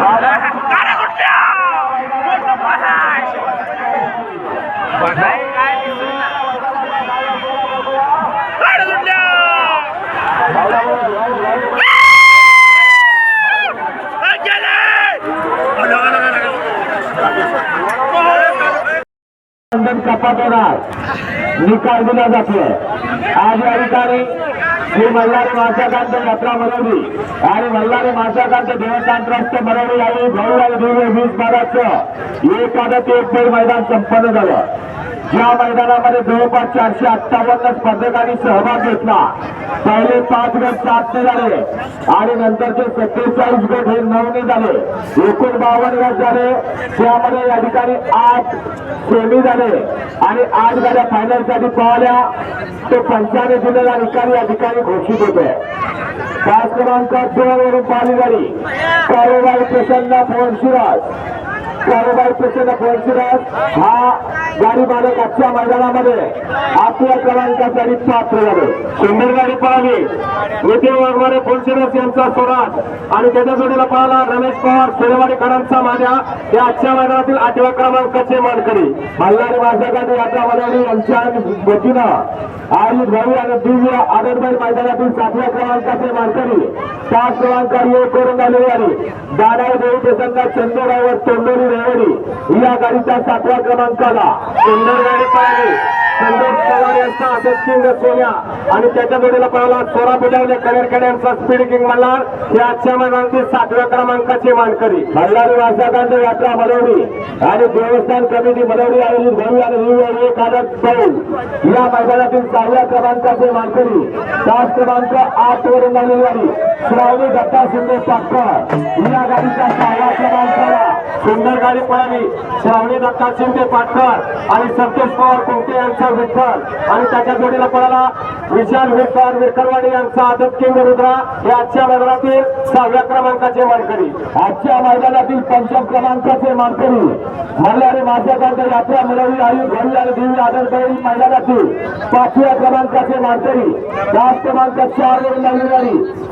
गाड्या निकाल दिला जातोय. आज या ठिकाणी श्री मल्हारी माशाकांत यात्रा मिळवली आणि मल्हारी माशाकांत देवस्थान ट्रस्ट मिळवली आणि गौरव आणि दिव्य वीस बाराचं ते एक फेर मैदान संपन्न झालं. या मैदानामध्ये जवळपास चारशे अठ्ठावन्न स्पर्धकांनी सहभाग घेतला. पहिले पाच गट सातने झाले आणि नंतरचे सत्तेचाळीस गट हे नऊने झाले एकूण बावन्न गट झाले. त्यामध्ये या ठिकाणी आठ सेमी झाले. आणि आठ गाड्या फायनलसाठी पाहल्या. तो पंचाने जिल्ह्याला निकाल या ठिकाणी घोषित होतोय पाच क्रमांक दोन वरून पाहिली गाडी कारोबार प्रसन्न फोनशिराज कारोबार प्रसन्न फोनशिराज हा गाडी मालक आजच्या मैदानामध्ये आपल्या क्रमांकासाठी पात्र झाले सुंदर गाडी पळाली. नितीन वाघमारे पवनशिराज यांचा स्वराज आणि त्याच्या जोडीला पळाला रमेश पवार सुरेवाडीकरांचा माझ्या या आजच्या मैदानातील आठव्या क्रमांकाचे मानकरी मल्हारी माणसासाठी यात्रा मलारी यांच्या वतीनं आणि भाऊ आणि दिव्य आदरबाई मैदानातील सातव्या क्रमांकाचे मानकरी पाच क्रमांक एक करून आलेली आणि दादा देवी प्रसंगात चंद्ररावर तोंडोली रेवडी. या गाडीच्या सातव्या क्रमांकाला सुंदर गाडी पाहिली सुंदर पवार यांचा आदत किंग सोन्या. आणि त्याच्या जोडीला पळाला सोरा बुजावले. कनेरखेड यांचा स्पीड किंग मल्हार. ही आजच्या मैदानातील सातव्या क्रमांकाची मानकरी. मल्हारी वासाकांत यात्रा बनवली आणि देवस्थान कमिटी बनवली आयोजित भरली आणि दिव्य एक आदत पाऊल. या मैदानातील सहाव्या क्रमांकाचे मानकरी. तास क्रमांक आठ वरून आलेली गाडी श्रावणी दत्ता शिंदे पाटकर. या गाडीचा सहाव्या सुंदर गाडी पळाली. श्रावणी दत्ता शिंदे पाटकर आणि संतोष पवार कुंटे यांचा विठ्ठल. आणि त्याच्या जोडीला पळाला विशाल विठ्ठल विरकरवाडी यांचा आदत किंग रुद्रा. हे आजच्या मैदानातील सहाव्या क्रमांकाचे मानकरी. आजच्या मैदानातील पंचम क्रमांकाचे मानकरी. मल्हारी माध्यकांत यात्रा मिळवली आई घरी आणि आदर आदरबाई मैदानातील पाचव्या क्रमांकाचे मानकरी. पाच क्रमांक चार वरून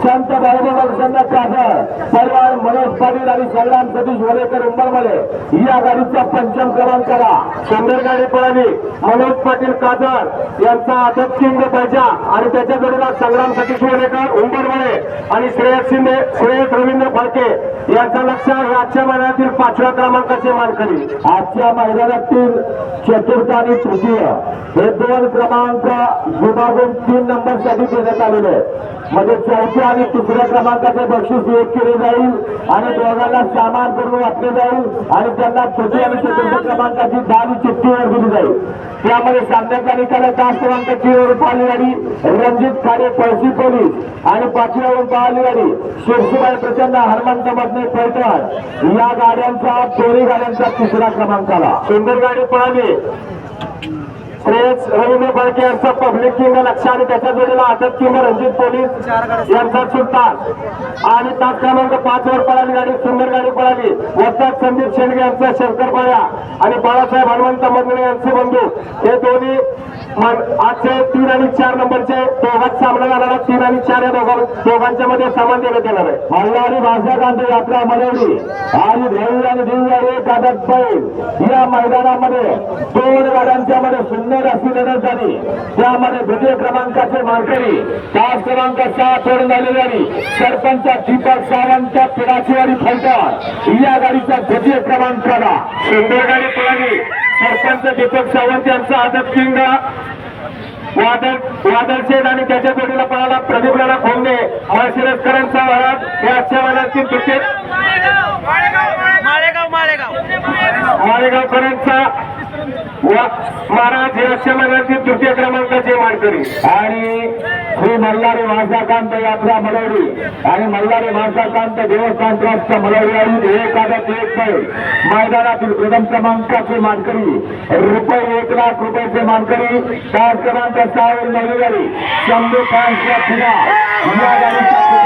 संत बाहुबल संत काझर परिवार मनोज पाटील आणि संग्राम सतीश वलेकर उंबरमले. या गाडीचा पंचम क्रमांकाला सुंदर गाडी पळाली. मनोज पाटील काजळ यांचा आदत किंग पाहिजा. आणि त्याच्या जोडीला संग्राम सतीश वलेकर उंबरमले. आणि श्रेयस शिंदे श्रेयस रवींद्र फाळके यांचा लक्ष आजच्या महिन्यातील पाचव्या क्रमांकाचे मानकरी. आजच्या मैदानातील चतुर्थ आणि तृतीय हे दोन क्रमांक विभागून तीन नंबरसाठी देण्यात आलेले आहेत. म्हणजे चौथ्या आणि तिसऱ्या क्रमांकाचे बक्षीस एक केले जाईल आणि दोघांना सामान करून वाटले जाईल आणि त्यांना तृतीय आणि चतुर्थ क्रमांकाची दहा चिठ्ठीवर दिली जाईल. त्यामध्ये सामन्याचा निकाल तास क्रमांकाची वर पाहिली गाडी रणजित खाडे पळशी पोलीस आणि पाचव्यावरून पाहिली गाडी शिवशिबाई प्रचंड हनुमंत मधने पैठण. या गाड्यांचा दोन्ही गाड्यांचा तिसरा क्रमांकाला. सुंदर गाडी पळाली. श्रेयस रवींद्र बळके यांचं पब्लिक किंग लक्ष आणि त्याच्या जोडीला आदत किंग रणजित पोलीस यांचा सुलतान आणि तास क्रमांक पाच वर पळाली गाडी सुंदर गाडी पळाली. वस्ताद संदीप शेंडगे यांचा शंकर पाळ्या आणि बाळासाहेब हनुमंत मंगळे यांचे बंधू. हे दोन्ही आजचे तीन आणि चार नंबरचे दोघात सामना झाला आहे. तीन आणि चार या दोघां दोघांच्या मध्ये सामान देण्यात येणार आहे. मल्हारी गांधी यात्रा मनवली आणि भव्य आणि दिव्य एक आदत बैल. या मैदानामध्ये दोन गाड्यांच्या मध्ये सुंदर अशी लढत झाली. त्यामध्ये द्वितीय क्रमांकाचे मानकरी पाच क्रमांक सात वरून झालेली आणि सरपंच दीपक सावंत पिडाचीवाडी फलटा या गाडीचा द्वितीय क्रमांकाला सुंदर गाडी पळाली. सरपंच दीपक सावंत यांचा आदत किंग. वादळ वादळ शेठ आणि त्याच्या जोडीला पळाला प्रदीप राणा खोंडे. माळशिरसकरांचा वरात हे आजच्या महिन्यातील क्रिकेट. माळेगाव माळेगाव. माळेगावकरांचा महाराज हे आजच्या तृतीय क्रमांकाचे मानकरी. आणि श्री मल्हारी माणसाकांत यात्रा मलवडी आणि मल्हारी माणसाकांत देवस्थान ट्रस्ट मलवडी आणि एक एक पैल मैदानातील प्रथम क्रमांकाचे मानकरी. रुपये एक लाख रुपयाचे मानकरी. पाच क्रमांक सहा नवी गाडी. शंभू फॅन्सच्या या गाडीचा